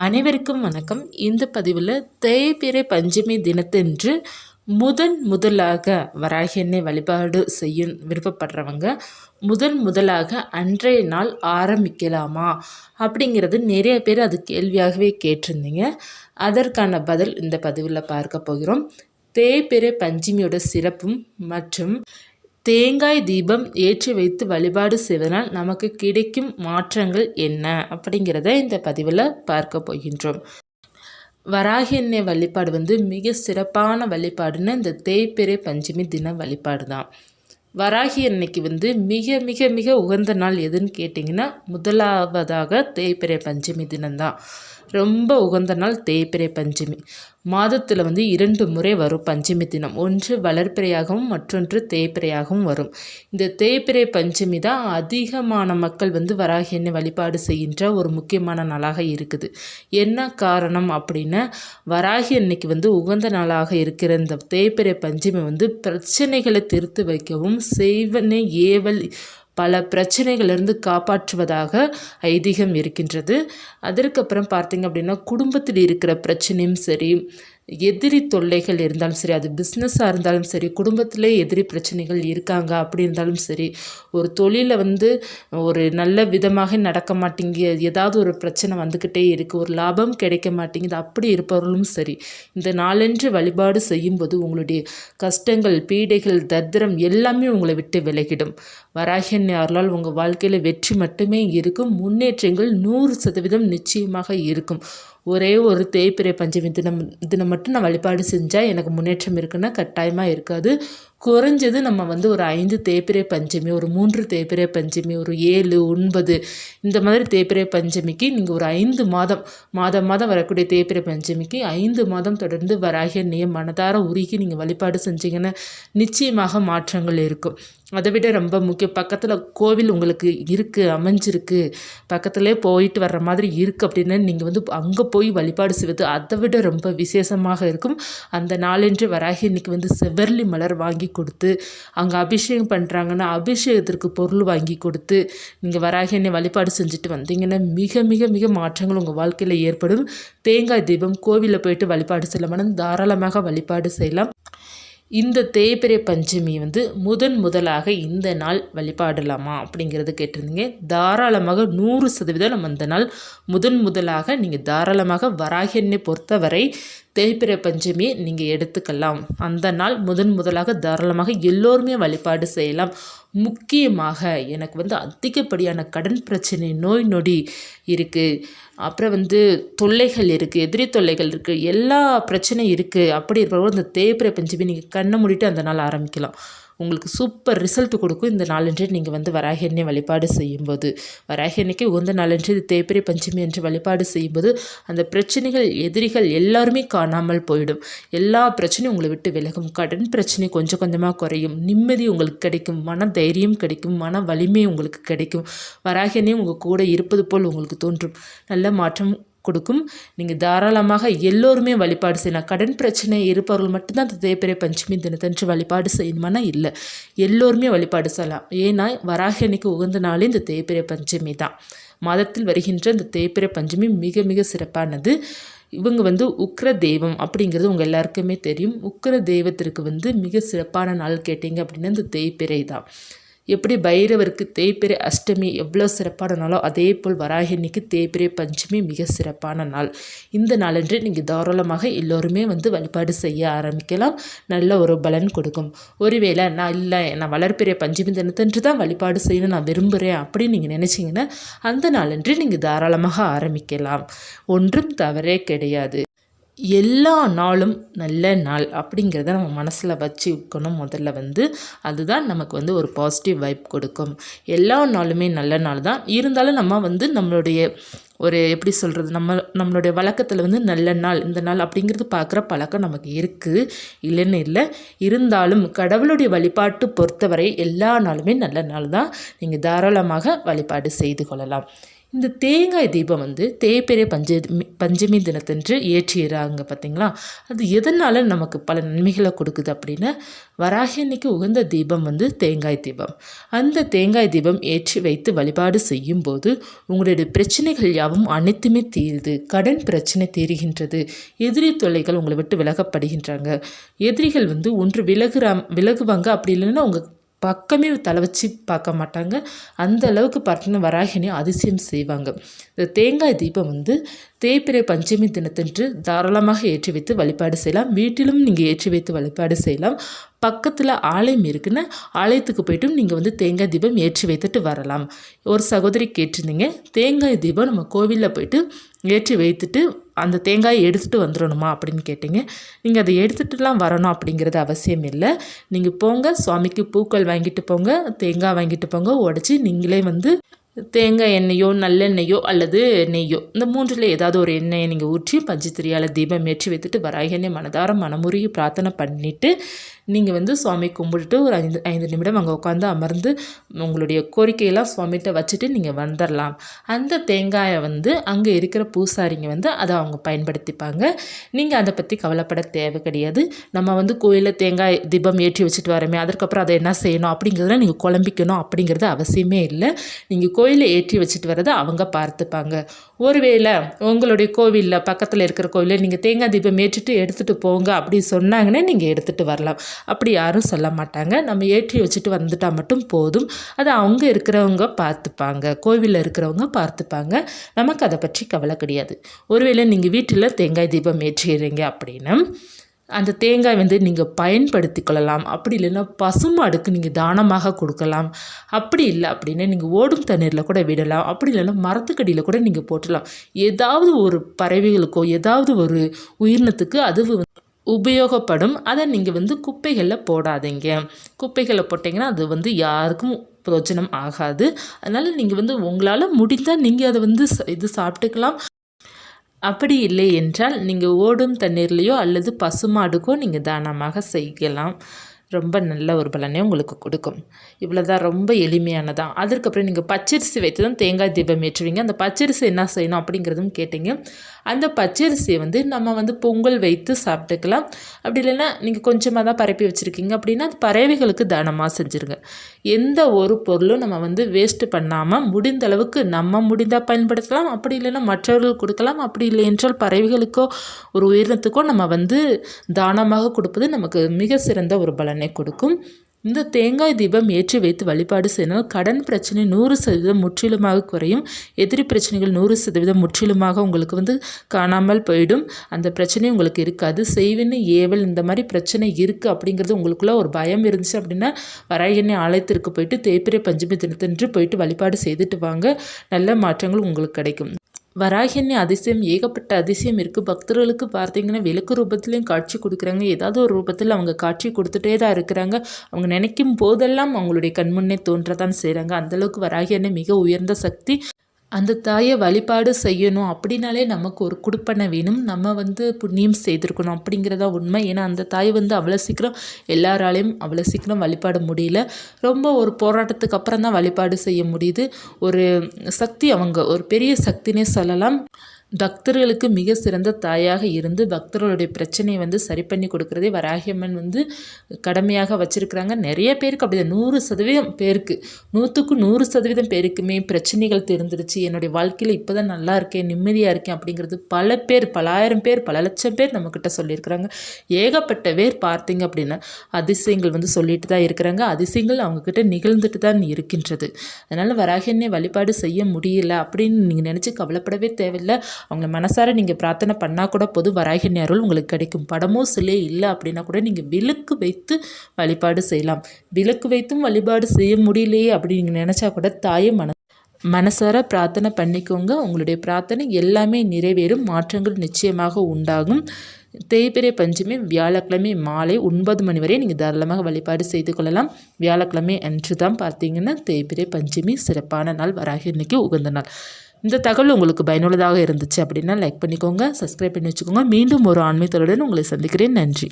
அனைவருக்கும் வணக்கம். இந்த பதிவில் தேய்பிறை பஞ்சமி தினத்தன்று முதன் முதலாக வராகி எண்ணெய் வழிபாடு செய்ய விருப்பப்படுறவங்க முதன் முதலாக அன்றைய நாள் ஆரம்பிக்கலாமா அப்படிங்கிறது நிறைய பேர் அது கேள்வியாகவே கேட்டிருந்தீங்க. அதற்கான பதில் இந்த பதிவில் பார்க்க போகிறோம். தேய்பிறை பஞ்சமியோட சிறப்பும் மற்றும் தேங்காய் தீபம் ஏற்றி வைத்து வழிபாடு செய்வதனால் நமக்கு கிடைக்கும் மாற்றங்கள் என்ன? அப்படிங்கிறத இந்த பதிவில் பார்க்க போகின்றோம். வராகி எண்ணெய் வழிபாடு வந்து மிக சிறப்பான வழிபாடுன்னு இந்த தேய்பிறை பஞ்சமி தின வழிபாடு தான். வராகி அன்னைக்கு வந்து மிக மிக மிக உகந்த நாள் எதுன்னு கேட்டிங்கன்னா முதலாவதாக தேய்பிறை பஞ்சமி தினம்தான். ரொம்ப உகந்த நாள் தேய்பிறை பஞ்சமி. மாதத்தில் வந்து இரண்டு முறை வரும் பஞ்சமி தினம். ஒன்று வளர்ப்பிறையாகவும் மற்றொன்று தேய்பிறையாகவும் வரும். இந்த தேய்பிறை பஞ்சமி தான் அதிகமான மக்கள் வந்து வராகி எண்ணெய் வழிபாடு செய்கின்ற ஒரு முக்கியமான நாளாக இருக்குது. என்ன காரணம் அப்படின்னா வராகி அன்னைக்கு வந்து உகந்த நாளாக இருக்கிற இந்த தேய்பிறை பஞ்சமி வந்து பிரச்சனைகளை திருத்து வைக்கவும் செய்வனை ஏவல் பல பிரச்சனைகளிலிருந்து காப்பாற்றுவதாக ஐதீகம் இருக்கின்றது. அதற்கப்புறம் பார்த்திங்க அப்படின்னா குடும்பத்தில் இருக்கிற பிரச்சனையும் சரி எதிரி தொல்லைகள் இருந்தாலும் சரி அது பிஸ்னஸாக இருந்தாலும் சரி குடும்பத்திலே எதிரி பிரச்சனைகள் இருக்காங்க அப்படி இருந்தாலும் சரி ஒரு தொழிலை வந்து ஒரு நல்ல விதமாக நடக்க மாட்டேங்க ஏதாவது ஒரு பிரச்சனை வந்துக்கிட்டே இருக்குது ஒரு லாபம் கிடைக்க மாட்டேங்குது அப்படி இருப்பவர்களும் சரி இந்த நாளென்று வழிபாடு செய்யும்போது உங்களுடைய கஷ்டங்கள் பீடைகள் தத்திரம் எல்லாமே உங்களை விட்டு விலகிடும். வராகியன் யாரால் உங்கள் வாழ்க்கையில் வெற்றி மட்டுமே இருக்கும் முன்னேற்றங்கள் நூறு சதவீதம் நிச்சயமாக இருக்கும். ஒரே ஒரு தேய்பிறை பஞ்சமி தினம் தினம் மட்டும் நான் வழிபாடு செஞ்சால் எனக்கு முன்னேற்றம் இருக்குன்னா கட்டாயமாக இருக்காது. குறைஞ்சது நம்ம வந்து ஒரு ஐந்து தேய்பிறை பஞ்சமி ஒரு மூன்று தேய்பிறை பஞ்சமி ஒரு ஏழு ஒன்பது இந்த மாதிரி தேய்பிறை பஞ்சமிக்கு நீங்கள் ஒரு ஐந்து மாதம் மாதம் மாதம் வரக்கூடிய தேப்பிரை பஞ்சமிக்கு ஐந்து மாதம் தொடர்ந்து வராகிய நேம் மனதார உருகி நீங்கள் வழிபாடு செஞ்சீங்கன்னா நிச்சயமாக மாற்றங்கள் இருக்கும். அதை விட ரொம்ப முக்கியம் பக்கத்தில் கோவில் உங்களுக்கு இருக்குது அமைஞ்சிருக்கு பக்கத்துலேயே போயிட்டு வர்ற மாதிரி இருக்குது அப்படின்னு நீங்கள் வந்து அங்கே போய் வழிபாடு செய்வது அதை விட ரொம்ப விசேஷமாக இருக்கும். அந்த நாளன்று வராகி இன்னைக்கு வந்து செவ்வர்லி மலர் வாங்கி கொடுத்து அங்கே அபிஷேகம் பண்ணுறாங்கன்னா அபிஷேகத்திற்கு பொருள் வாங்கி கொடுத்து நீங்கள் வராகி வழிபாடு செஞ்சுட்டு வந்தீங்கன்னா மிக மிக மிக மாற்றங்கள் உங்கள் வாழ்க்கையில் ஏற்படும். தேங்காய் தீபம் கோவிலில் போயிட்டு வழிபாடு செய்யலாம் தாராளமாக வழிபாடு செய்யலாம். இந்த தேய்பிரை பஞ்சமி வந்து முதன் முதலாக இந்த நாள் வழிபாடலாமா அப்படிங்கிறது கேட்டிருந்தீங்க. தாராளமாக நூறு சதவீதம் நம்ம இந்த நாள் முதன் முதலாக நீங்கள் தாராளமாக வராகியனை பொறுத்தவரை தேய்பிரை பஞ்சமி நீங்கள் எடுத்துக்கலாம். அந்த நாள் முதன் முதலாக தாராளமாக எல்லோருமே வழிபாடு செய்யலாம். முக்கியமாக எனக்கு வந்து அதிகப்படியான கடன் பிரச்சனை நோய் நொடி இருக்குது அப்புறம் வந்து தொல்லைகள் இருக்குது எதிரி தொல்லைகள் இருக்குது எல்லா பிரச்சனையும் இருக்குது அப்படி இருக்கிறவங்க இந்த தேய்பிரை பஞ்சமி நீங்கள் கண்ணை மூடிட்டு அந்த நாள் ஆரம்பிக்கலாம். உங்களுக்கு சூப்பர் ரிசல்ட் கொடுக்கும். இந்த நாளன்று நீங்கள் வந்து வராகி வழிபாடு செய்யும்போது. வராகி உகந்த நாளன்று இது தேய்பிரை பஞ்சமி என்று வழிபாடு செய்யும்போது அந்த பிரச்சனைகள் எதிரிகள் எல்லாருமே காணாமல் போயிடும். எல்லா பிரச்சனையும் உங்களை விட்டு விலகும். கடன் பிரச்சனை கொஞ்சம் கொஞ்சமாக குறையும். நிம்மதி உங்களுக்கு கிடைக்கும். மன தைரியம் கிடைக்கும். மன வலிமை உங்களுக்கு கிடைக்கும். வராகி உங்கள் கூட இருப்பது போல் உங்களுக்கு தோன்றும். நல்ல மாற்றம் கொடுக்கும். நீங்கள் தாராளமாக எல்லோருமே வழிபாடு செய்யலாம். கடன் பிரச்சனை இருப்பவர்கள் மட்டும்தான் அந்த தேய்பிரை பஞ்சமி தினத்தன்று வழிபாடு செய்யணுமானா இல்லை. எல்லோருமே வழிபாடு செய்யலாம். ஏன்னா வராக அன்னைக்கு உகந்த நாளே இந்த தேய்பிரை பஞ்சமி தான். மாதத்தில் வருகின்ற இந்த தேய்பிரை பஞ்சமி மிக மிக சிறப்பானது. இவங்க வந்து உக்ர தெய்வம் அப்படிங்கிறது உங்கள் எல்லாருக்குமே தெரியும். உக்ர தெய்வத்திற்கு வந்து மிக சிறப்பான நாள் கேட்டிங்க அப்படின்னா இந்த தேய்பிரை தான். எப்படி பைரவருக்கு தேய்பிரை அஷ்டமி எவ்வளோ சிறப்பான நாளோ அதே போல் வராகினிக்கு தேய்பிரை பஞ்சமி மிக சிறப்பான நாள். இந்த நாளன்று நீங்கள் தாராளமாக எல்லோருமே வந்து வழிபாடு செய்ய ஆரம்பிக்கலாம். நல்ல ஒரு பலன் கொடுக்கும். ஒருவேளை நான் இல்லை நான் வளர்ப்பிறை பஞ்சமி தினத்தன்று தான் வழிபாடு செய்யணும் நான் விரும்புகிறேன் அப்படின்னு நீங்கள் நினச்சிங்கன்னா அந்த நாளன்று நீங்கள் தாராளமாக ஆரம்பிக்கலாம். ஒன்றும் தவறே கிடையாது. எல்லா நாளும் நல்ல நாள் அப்படிங்கிறத நம்ம மனசில் வச்சுக்கணும் முதல்ல வந்து. அதுதான் நமக்கு வந்து ஒரு பாசிட்டிவ் வைப் கொடுக்கும். எல்லா நாளுமே நல்ல நாள் தான். இருந்தாலும் நம்ம வந்து நம்மளுடைய ஒரு எப்படி சொல்கிறது நம்ம நம்மளுடைய வழக்கத்தில் வந்து நல்ல நாள் இந்த நாள் அப்படிங்கிறது பார்க்குற பழக்கம் நமக்கு இருக்குது இல்லைன்னு இல்லை. இருந்தாலும் கடவுளுடைய வழிபாட்டு பொறுத்தவரை எல்லா நாளுமே நல்ல நாள் தான். நீங்கள் தாராளமாக வழிபாடு செய்து கொள்ளலாம். இந்த தேங்காய் தீபம் வந்து தேய்பெரிய பஞ்சமி பஞ்சமி தினத்தன்று ஏற்றிடுறாங்க பார்த்தீங்களா? அது எதனால் நமக்கு பல நன்மைகளை கொடுக்குது அப்படின்னா வராகினிக்கு அன்னைக்கு உகந்த தீபம் வந்து தேங்காய் தீபம். அந்த தேங்காய் தீபம் ஏற்றி வைத்து வழிபாடு செய்யும் போது உங்களுடைய பிரச்சனைகள் யாவும் அனைத்துமே தீருது. கடன் பிரச்சனை தீருகின்றது. எதிரி தொல்லைகள் உங்களை விட்டு விலகப்படுகின்றாங்க. எதிரிகள் வந்து ஒன்று விலகுற விலகுவாங்க. அப்படி இல்லைன்னா உங்கள் பக்கமே தலை வச்சு பார்க்க மாட்டாங்க. அந்த அளவுக்கு பார்த்தீங்கன்னா வராகினி அதிசயம் செய்வாங்க. இந்த தேங்காய் தீபம் வந்து தேய்பிரை பஞ்சமி தினத்தன்று தாராளமாக ஏற்றி வைத்து வழிபாடு செய்யலாம். வீட்டிலும் நீங்கள் ஏற்றி வைத்து வழிபாடு செய்யலாம். பக்கத்தில் ஆலயம் இருக்குன்னு ஆலயத்துக்கு போய்ட்டும் நீங்கள் வந்து தேங்காய் தீபம் ஏற்றி வைத்துட்டு வரலாம். ஒரு சகோதரி கேட்டிருந்தீங்க. தேங்காய் தீபம் நம்ம கோவிலில் போயிட்டு ஏற்றி வைத்துட்டு அந்த தேங்காயை எடுத்துகிட்டு வந்துடணுமா அப்படின்னு கேட்டிங்க. நீங்கள் அதை எடுத்துகிட்டுலாம் வரணும் அப்படிங்கிறது அவசியம் இல்லை. நீங்கள் போங்க சுவாமிக்கு பூக்கள் வாங்கிட்டு போங்க தேங்காய் வாங்கிட்டு போங்க உடச்சி நீங்களே வந்து தேங்காய் எண்ணெயோ நல்லெண்ணெயோ அல்லது நெய்யோ இந்த மூன்றில் ஏதாவது ஒரு எண்ணெயை நீங்கள் ஊற்றி பஞ்சத்திரியால் தீபம் ஏற்றி வைத்துட்டு வராயனை மனதார மனமுருகி பிரார்த்தனை பண்ணிவிட்டு நீங்கள் வந்து சுவாமி கும்பிட்டுட்டு ஒரு ஐந்து ஐந்து நிமிடம் அங்கே உட்காந்து அமர்ந்து உங்களுடைய கோரிக்கையெல்லாம் சுவாமிகிட்ட வச்சுட்டு நீங்கள் வந்துடலாம் அந்த தேங்காயை வந்து அங்கே இருக்கிற பூசாரிங்க வந்து அதை அவங்க பயன்படுத்திப்பாங்க. நீங்கள் அதை பற்றி கவலைப்பட தேவை கிடையாது. நம்ம வந்து கோயிலில் தேங்காய் தீபம் ஏற்றி வச்சுட்டு வரமே அதுக்கப்புறம் அதை என்ன செய்யணும் அப்படிங்கிறத நீங்கள் குழம்பிக்கணும் அப்படிங்கிறது அவசியமே இல்லை. நீங்கள் கோயிலில் ஏற்றி வச்சுட்டு வரதை அவங்க பார்த்துப்பாங்க. ஒருவேளை உங்களுடைய கோவிலில் பக்கத்தில் இருக்கிற கோவிலில் நீங்கள் தேங்காய் தீபம் ஏற்றிட்டு எடுத்துகிட்டு போங்க அப்படி சொன்னாங்கன்னா நீங்கள் எடுத்துகிட்டு வரலாம். அப்படி யாரும் சொல்ல மாட்டாங்க. நம்ம ஏற்றி வச்சுட்டு வந்துட்டால் மட்டும் போதும். அதை அவங்க இருக்கிறவங்க பார்த்துப்பாங்க. கோவிலில் இருக்கிறவங்க பார்த்துப்பாங்க. நமக்கு அதை பற்றி கவலை கிடையாது. ஒருவேளை நீங்கள் வீட்டில் தேங்காய் தீபம் ஏற்றிடுறீங்க அப்படின்னா அந்த தேங்காய் வந்து நீங்கள் பயன்படுத்தி கொள்ளலாம். அப்படி இல்லைன்னா பசுமாடுக்கு நீங்கள் தானமாக கொடுக்கலாம். அப்படி இல்லை அப்படின்னா நீங்கள் ஓடும் தண்ணீரில் கூட விடலாம். அப்படி இல்லைன்னா மரத்துக்கடியில் கூட நீங்கள் போட்டலாம். ஏதாவது ஒரு பறவைகளுக்கோ ஏதாவது ஒரு உயிரினத்துக்கு அது உபயோகப்படும். அதை நீங்கள் வந்து குப்பைகளில் போடாதீங்க. குப்பைகளை போட்டிங்கன்னா அது வந்து யாருக்கும் பிரோஜனம் ஆகாது. அதனால் நீங்கள் வந்து உங்களால் முடிந்தால் நீங்கள் அதை வந்து இது சாப்பிட்டுக்கலாம். அப்படி இல்லை என்றால் நீங்கள் ஓடும் தண்ணீர்லேயோ அல்லது பசுமாடுக்கோ நீங்கள் தானமாக செய்யலாம். ரொம்ப நல்ல ஒரு பலனை உங்களுக்கு கொடுக்கும். இவ்வளோ தான் ரொம்ப எளிமையானதான் அதற்கப்புறம் நீங்கள் பச்சரிசி வைத்து தான் தேங்காய் தீபம் ஏற்றுவீங்க. அந்த பச்சரிசி என்ன செய்யணும் அப்படிங்கிறதும் கேட்டிங்க. அந்த பச்சரிசியை வந்து நம்ம வந்து பொங்கல் வைத்து சாப்பிட்டுக்கலாம். அப்படி இல்லைன்னா நீங்கள் கொஞ்சமாக தான் பரப்பி வச்சுருக்கீங்க அப்படின்னா அது பறவைகளுக்கு தானமாக செஞ்சுருங்க. எந்த ஒரு பொருளும் நம்ம வந்து வேஸ்ட்டு பண்ணாமல் முடிந்த அளவுக்கு நம்ம முடிந்தால் பயன்படுத்தலாம். அப்படி இல்லைன்னா மற்றவர்கள் கொடுக்கலாம். அப்படி இல்லை என்றால் பறவைகளுக்கோ ஒரு உயிரினத்துக்கோ நம்ம வந்து தானமாக கொடுப்பது நமக்கு மிக சிறந்த ஒரு பலனை கொடுக்கும். இந்த தேங்காய் தீபம் ஏற்றி வைத்து வழிபாடு செய்தால் கடன் பிரச்சனை நூறு சதவீதம் முற்றிலுமாக குறையும். எதிரி பிரச்சனைகள் நூறு சதவீதம் முற்றிலுமாக உங்களுக்கு வந்து காணாமல் போயிடும். அந்த பிரச்சனை உங்களுக்கு இருக்காது. செய்வின்னு ஏவல் இந்த மாதிரி பிரச்சனை இருக்குது அப்படிங்கிறது உங்களுக்குள்ள ஒரு பயம் இருந்துச்சு அப்படின்னா வராயண்ணை ஆலயத்திற்கு போயிட்டு தேய்பிரை பஞ்சமி தினத்தன்று போயிட்டு வழிபாடு செய்துட்டு வாங்க. நல்ல மாற்றங்கள் உங்களுக்கு கிடைக்கும். வராகினி அதிசயம் ஏகப்பட்ட அதிசயம் இருக்குது பக்தர்களுக்கு பார்த்தீங்கன்னா விளக்கு ரூபத்துலேயும் காட்சி கொடுக்குறாங்க. ஏதாவது ஒரு ரூபத்தில் அவங்க காட்சி கொடுத்துட்டே தான் இருக்கிறாங்க. அவங்க நினைக்கும் போதெல்லாம் அவங்களுடைய கண்முன்னே தோன்றதான் செய்கிறாங்க அந்தளவுக்கு வராகியன்னு மிக உயர்ந்த சக்தி. அந்த தாயை வழிபாடு செய்யணும் அப்படின்னாலே நமக்கு ஒரு குடுப்பனை வேணும். நம்ம வந்து புண்ணியம் செய்திருக்கணும் அப்படிங்கிறதா உண்மை. ஏன்னா அந்த தாய் வந்து அவ்வளோ சீக்கிரம் எல்லாராலையும் அவ்வளோ சீக்கிரம் வழிபாட முடியல. ரொம்ப ஒரு போராட்டத்துக்கு அப்புறம் தான் வழிபாடு செய்ய முடியுது. ஒரு சக்தி அவங்க ஒரு பெரிய சக்தினே சொல்லலாம். பக்தர்களுக்கு மிக சிறந்த தாயாக இருந்து பக்தர்களுடைய பிரச்சனையை வந்து சரி பண்ணி கொடுக்குறதே வராகியம்மன் வந்து கடமையாக வச்சுருக்குறாங்க. நிறைய பேருக்கு அப்படி நூறு சதவீதம் பேருக்கு. நூற்றுக்கு நூறு சதவீதம் பேருக்குமே பிரச்சனைகள் தெரிஞ்சிருச்சு என்னுடைய வாழ்க்கையில் இப்போ தான் நல்லா இருக்கேன் நிம்மதியாக இருக்கேன் அப்படிங்கிறது பல பேர் பலாயிரம் பேர் பல லட்சம் பேர் நம்மக்கிட்ட சொல்லியிருக்கிறாங்க. ஏகப்பட்ட பேர் பார்த்தீங்க அப்படின்னா அதிசயங்கள் வந்து சொல்லிட்டு தான் இருக்கிறாங்க. அதிசயங்கள் அவங்கக்கிட்ட நிகழ்ந்துட்டு தான் இருக்கின்றது. அதனால் வராகியனை வழிபாடு செய்ய முடியல அப்படின்னு நீங்கள் நினச்சி கவலைப்படவே தேவையில்லை. அவங்கள மனசார நீங்கள் பிரார்த்தனை பண்ணால் கூட பொது வராகினி அருள் உங்களுக்கு கிடைக்கும். படமோ சிலை இல்லை அப்படின்னா கூட நீங்கள் விளக்கு வைத்து வழிபாடு செய்யலாம். விளக்கு வைத்தும் வழிபாடு செய்ய முடியலையே அப்படின்னு நினச்சா கூட தாயை மன மனசார பிரார்த்தனை பண்ணிக்கோங்க. உங்களுடைய பிரார்த்தனை எல்லாமே நிறைவேறும். மாற்றங்கள் நிச்சயமாக உண்டாகும். தேய்பிரை பஞ்சமி வியாழக்கிழமை மாலை ஒன்பது மணி வரை நீங்கள் தாராளமாக வழிபாடு செய்து கொள்ளலாம். வியாழக்கிழமை அன்று தான் பார்த்தீங்கன்னா தேய்பிரை பஞ்சமி சிறப்பான நாள் வராகி இன்றைக்கி உகந்த நாள். இந்த தகவல் உங்களுக்கு பயனுள்ளதாக இருந்துச்சு அப்படின்னா லைக் பண்ணிக்கோங்க சப்ஸ்கிரைப் பண்ணி வச்சுக்கோங்க. மீண்டும் ஒரு ஆன்மீகத்தலுடன் உங்களை சந்திக்கிறேன். நன்றி.